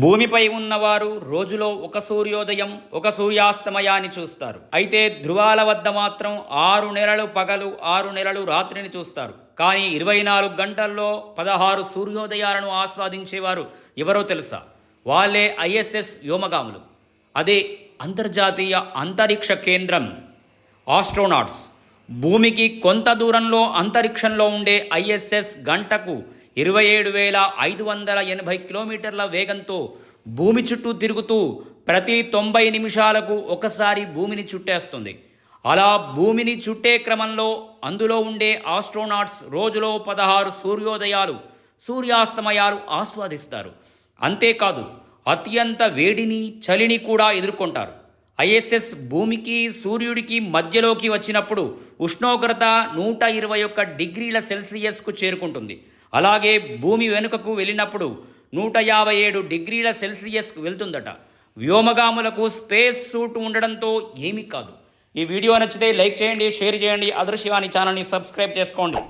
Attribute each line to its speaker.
Speaker 1: భూమిపై ఉన్నవారు రోజులో ఒక సూర్యోదయం ఒక సూర్యాస్తమయాన్ని చూస్తారు. అయితే ధృవాల వద్ద మాత్రం ఆరు నెలలు పగలు ఆరు నెలలు రాత్రిని చూస్తారు. కానీ ఇరవై నాలుగు గంటల్లో పదహారు సూర్యోదయాలను ఆస్వాదించేవారు ఎవరో తెలుసా? వాళ్ళే ఐఎస్ఎస్ వ్యోమగాములు. అదే అంతర్జాతీయ అంతరిక్ష కేంద్రం ఆస్ట్రోనాట్స్. భూమికి కొంత దూరంలో అంతరిక్షంలో ఉండే ఐఎస్ఎస్ గంటకు ఇరవై ఏడు వేల ఐదు వందల ఎనభై కిలోమీటర్ల వేగంతో భూమి చుట్టూ తిరుగుతూ ప్రతి తొంభై నిమిషాలకు ఒకసారి భూమిని చుట్టేస్తుంది. అలా భూమిని చుట్టే క్రమంలో అందులో ఉండే ఆస్ట్రోనాట్స్ రోజులో పదహారు సూర్యోదయాలు సూర్యాస్తమయాలు ఆస్వాదిస్తారు. అంతేకాదు అత్యంత వేడిని చలిని కూడా ఎదుర్కొంటారు. ఐఎస్ఎస్ భూమికి సూర్యుడికి మధ్యలోకి వచ్చినప్పుడు ఉష్ణోగ్రత నూట ఇరవై ఒక్క డిగ్రీల సెల్సియస్కు చేరుకుంటుంది. అలాగే భూమి వెనుకకు వెళ్ళినప్పుడు నూట యాభై ఏడు డిగ్రీల సెల్సియస్కు వెళ్తుందట. వ్యోమగాములకు స్పేస్ సూట్ ఉండడంతో ఏమీ కాదు. ఈ వీడియో నచ్చితే లైక్ చేయండి షేర్ చేయండి. అదృశ్యవాణి ఛానల్ని సబ్స్క్రైబ్ చేసుకోండి.